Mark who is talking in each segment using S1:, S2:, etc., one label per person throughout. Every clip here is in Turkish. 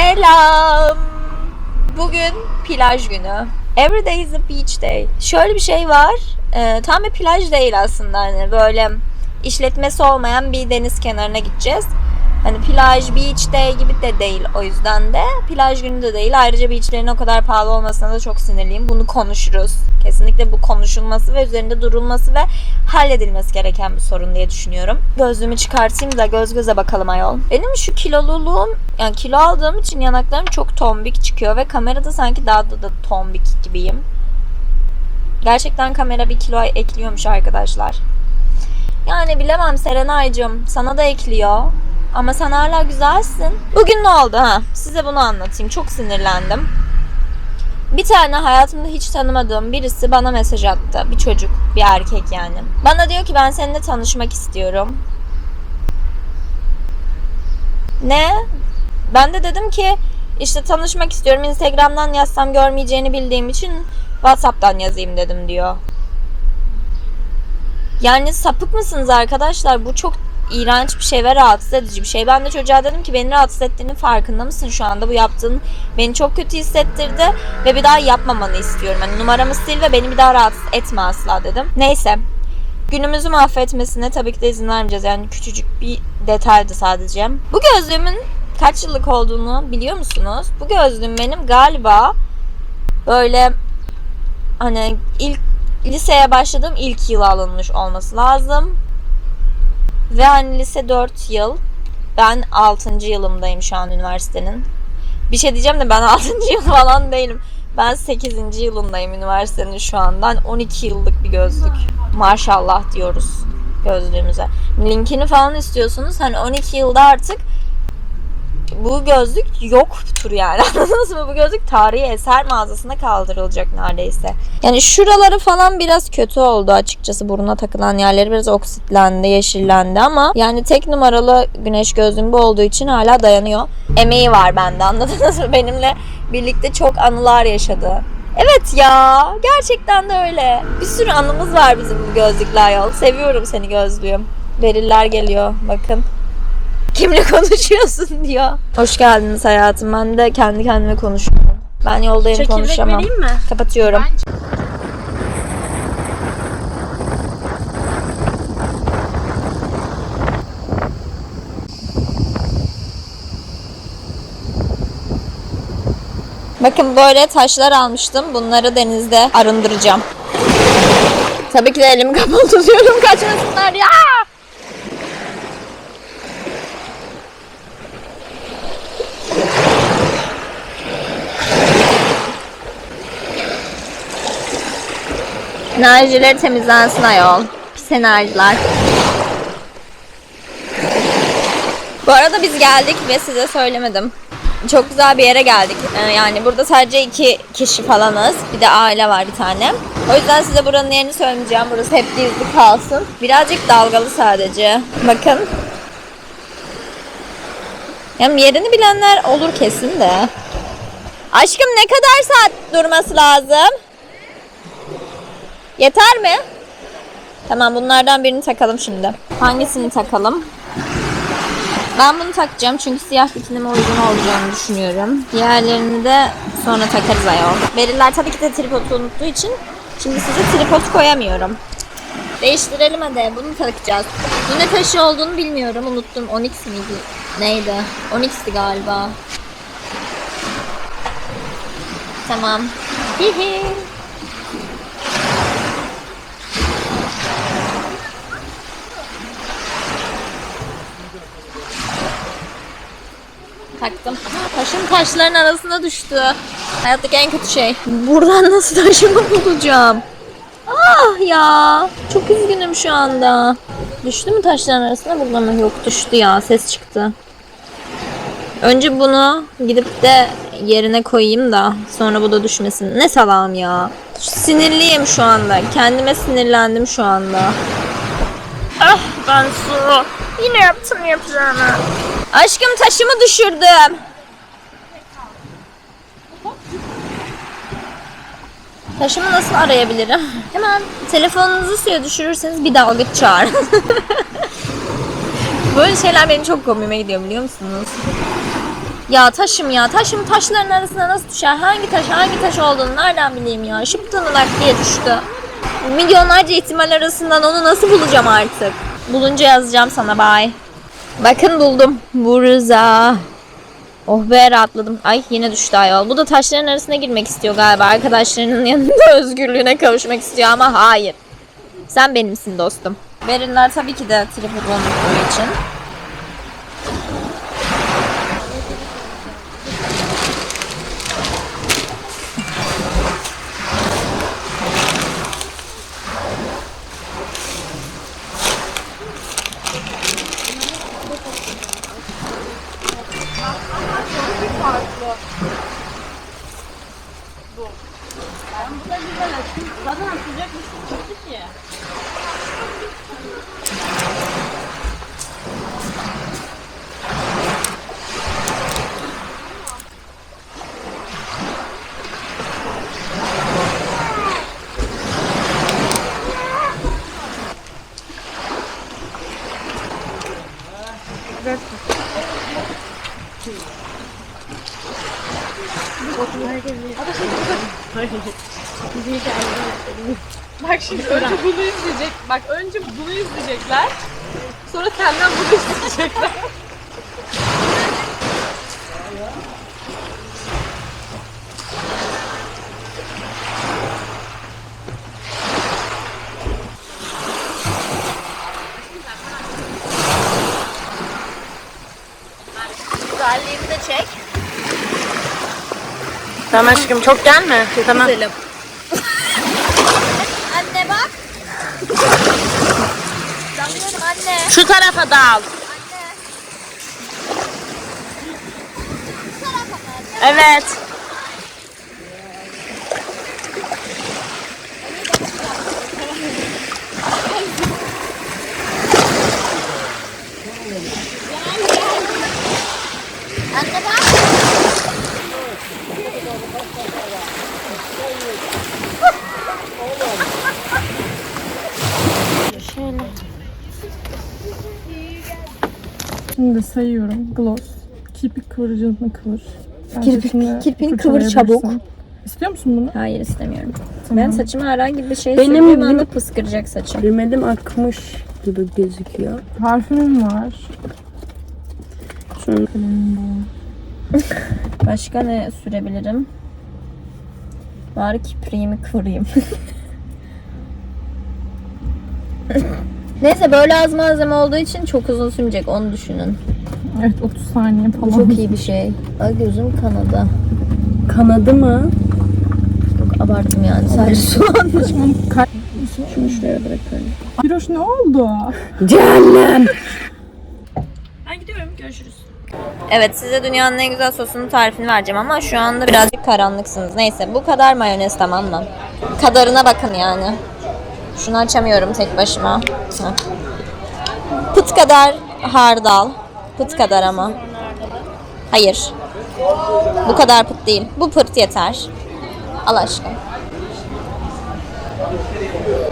S1: Selam. Bugün plaj günü. Every day is a beach day. Şöyle bir şey var. Ee, tam bir plaj değil aslında hani böyle işletmesi olmayan bir deniz kenarına gideceğiz. Hani plaj, beach day gibi de değil o yüzden de. Plaj günü de değil. Ayrıca beachlerin o kadar pahalı olmasına da çok sinirliyim. Bunu konuşuruz. Kesinlikle bu konuşulması ve üzerinde durulması ve halledilmesi gereken bir sorun diye düşünüyorum. Gözlüğümü çıkartayım da göz göze bakalım ayol. Benim şu kiloluluğum, yani kilo aldığım için yanaklarım çok tombik çıkıyor ve kamerada sanki daha da, da tombik gibiyim. Gerçekten kamera bir kilo ekliyormuş arkadaşlar. Yani bilemem Serenay'cığım sana da ekliyor. Ama sen hala güzelsin. Bugün ne oldu ha? Size bunu anlatayım. Çok sinirlendim. Bir tane hayatımda hiç tanımadığım birisi bana mesaj attı. Bir çocuk, bir erkek yani. Bana diyor ki ben seninle tanışmak istiyorum. Ne? Ben de dedim ki işte tanışmak istiyorum. Instagram'dan yazsam görmeyeceğini bildiğim için WhatsApp'tan yazayım dedim diyor. Yani sapık mısınız arkadaşlar? Bu çok iğrenç bir şey ve rahatsız edici bir şey. Ben de çocuğa dedim ki beni rahatsız ettiğinin farkında mısın şu anda? Bu yaptığın beni çok kötü hissettirdi ve bir daha yapmamanı istiyorum. Hani numaramı sil ve beni bir daha rahatsız etme asla dedim. Neyse. Günümüzü mahvetmesine tabii ki de izin vermeyeceğiz. Yani küçücük bir detaydı sadece. Bu gözlüğümün kaç yıllık olduğunu biliyor musunuz? Bu gözlüğüm benim galiba böyle hani ilk liseye başladığım ilk yıl alınmış olması lazım. Ve hani lise 4 yıl. Ben 6. yılımdayım şu an üniversitenin. Bir şey diyeceğim de ben 6. yıl falan değilim. Ben 8. yılındayım üniversitenin şu andan. 12 yıllık bir gözlük. Maşallah diyoruz gözlüğümüze. Linkini falan istiyorsunuz. Hani 12 yılda artık bu gözlük yoktur yani. Anladınız mı? Bu gözlük tarihi eser mağazasına kaldırılacak neredeyse. Yani şuraları falan biraz kötü oldu açıkçası. Buruna takılan yerleri biraz oksitlendi, yeşillendi ama yani tek numaralı güneş gözlüğüm bu olduğu için hala dayanıyor. Emeği var bende anladınız mı? Benimle birlikte çok anılar yaşadı. Evet ya gerçekten de öyle. Bir sürü anımız var bizim bu gözlükle ayol. Seviyorum seni gözlüğüm. Beriller geliyor bakın. Kimle konuşuyorsun diyor. Hoş geldiniz hayatım. Ben de kendi kendime konuşuyorum. Ben yoldayım
S2: Çekirdek
S1: konuşamam.
S2: vereyim mi?
S1: Kapatıyorum. Bakın böyle taşlar almıştım. Bunları denizde arındıracağım. Tabii ki de elimi kapalı tutuyorum. Kaçmasınlar ya. Enerjileri temizlensin ayol. Pis enerjiler. Bu arada biz geldik ve size söylemedim. Çok güzel bir yere geldik. Ee, Yani burada sadece iki kişi falanız. Bir de aile var bir tane. O yüzden size buranın yerini söylemeyeceğim. Burası hep gizli kalsın. Birazcık dalgalı sadece. Bakın. Yani yerini bilenler olur kesin de. Aşkım ne kadar saat durması lazım? Yeter mi? Tamam bunlardan birini takalım şimdi. Hangisini takalım? Ben bunu takacağım çünkü siyah bikinime uygun olacağını düşünüyorum. Diğerlerini de sonra takarız ayol. Beriller tabii ki de tripodu unuttuğu için şimdi size tripod koyamıyorum. Değiştirelim hadi. Bunu takacağız. Bu ne taşı olduğunu bilmiyorum. Unuttum. Onyx miydi? Neydi? Onyx'ti galiba. Tamam. Hihi. Taktım. Taşım taşların arasına düştü. Hayattaki en kötü şey. Buradan nasıl taşımı bulacağım? Ah ya. Çok üzgünüm şu anda. Düştü mü taşların arasına? Burada mı? Yok düştü ya. Ses çıktı. Önce bunu gidip de yerine koyayım da sonra bu da düşmesin. Ne salam ya. Sinirliyim şu anda. Kendime sinirlendim şu anda. Ah ben su. Yine yaptım yapacağını. Aşkım taşımı düşürdüm. Taşımı nasıl arayabilirim? Hemen telefonunuzu suya düşürürseniz bir dalga çağırın. Böyle şeyler benim çok komiğime gidiyor biliyor musunuz? Ya taşım ya. Taşım taşların arasına nasıl düşer? Hangi taş hangi taş olduğunu nereden bileyim ya? Şıptınınak diye düştü. Milyonlarca ihtimal arasından onu nasıl bulacağım artık? Bulunca yazacağım sana bay. Bakın buldum. Burza. Oh be rahatladım. Ay yine düştü ayol. Bu da taşların arasına girmek istiyor galiba. Arkadaşlarının yanında özgürlüğüne kavuşmak istiyor ama hayır. Sen benimsin dostum. Berinler tabii ki de bulundukları için.
S2: 어, 아저씨 Bak şimdi önce bunu izleyecek. Bak önce bunu izleyecekler. Sonra senden bunu izleyecekler.
S1: Güzelliğini de çek.
S2: Tamam aşkım çok gelme. Tamam.
S1: Güzelim. anne bak. Dalıyorum anne.
S2: Şu tarafa dal. Evet.
S3: Şimdi sayıyorum. Gloss. Kirpik kıvırcığını kıvır.
S1: Kirpik- kirpiğini kıvır çabuk.
S3: İstiyor musun bunu?
S1: Hayır istemiyorum.
S3: Tamam.
S1: Ben saçıma herhangi bir şey
S4: Benim
S1: sürdüğüm anda pıskıracak saçım.
S4: Rimelim akmış gibi gözüküyor.
S3: Parfümüm var.
S4: Şunu.
S1: Başka ne sürebilirim? Bari kipriğimi kıvırayım. Neyse böyle az malzeme olduğu için çok uzun sürmeyecek onu düşünün.
S3: Evet 30 saniye
S1: Bu
S3: falan.
S1: çok iyi bir şey. Ay gözüm kanadı.
S4: kanadı mı?
S1: Çok abarttım yani sadece şu an.
S4: Şunu şuraya bırakalım.
S3: Biroş ne oldu?
S4: Cehennem!
S1: Evet size dünyanın en güzel sosunun tarifini vereceğim ama şu anda birazcık karanlıksınız. Neyse bu kadar mayonez tamam mı? Kadarına bakın yani. Şunu açamıyorum tek başıma. Pıt kadar hardal. Pıt kadar ama. Hayır. Bu kadar pıt değil. Bu pırt yeter. Al aşkım.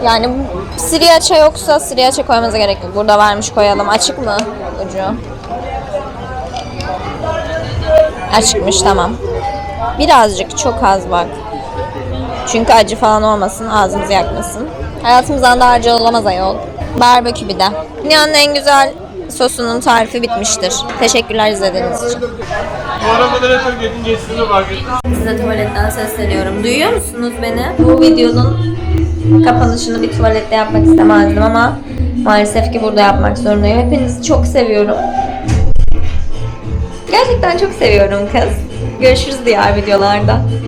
S1: Yani sriracha yoksa sriracha koymanıza gerek yok. Burada varmış koyalım. Açık mı ucu? Açıkmış tamam. Birazcık çok az bak. Çünkü acı falan olmasın, ağzımızı yakmasın. Hayatımızdan daha acı olamaz ayol. Barbekü bir de. Dünyanın en güzel sosunun tarifi bitmiştir. Teşekkürler izlediğiniz için.
S5: Bu ara moderatör geçince sizi fark ettim.
S1: Size tuvaletten sesleniyorum. Duyuyor musunuz beni? Bu videonun kapanışını bir tuvalette yapmak istemezdim ama maalesef ki burada yapmak zorundayım. Hepinizi çok seviyorum. Gerçekten çok seviyorum kız. Görüşürüz diğer videolarda.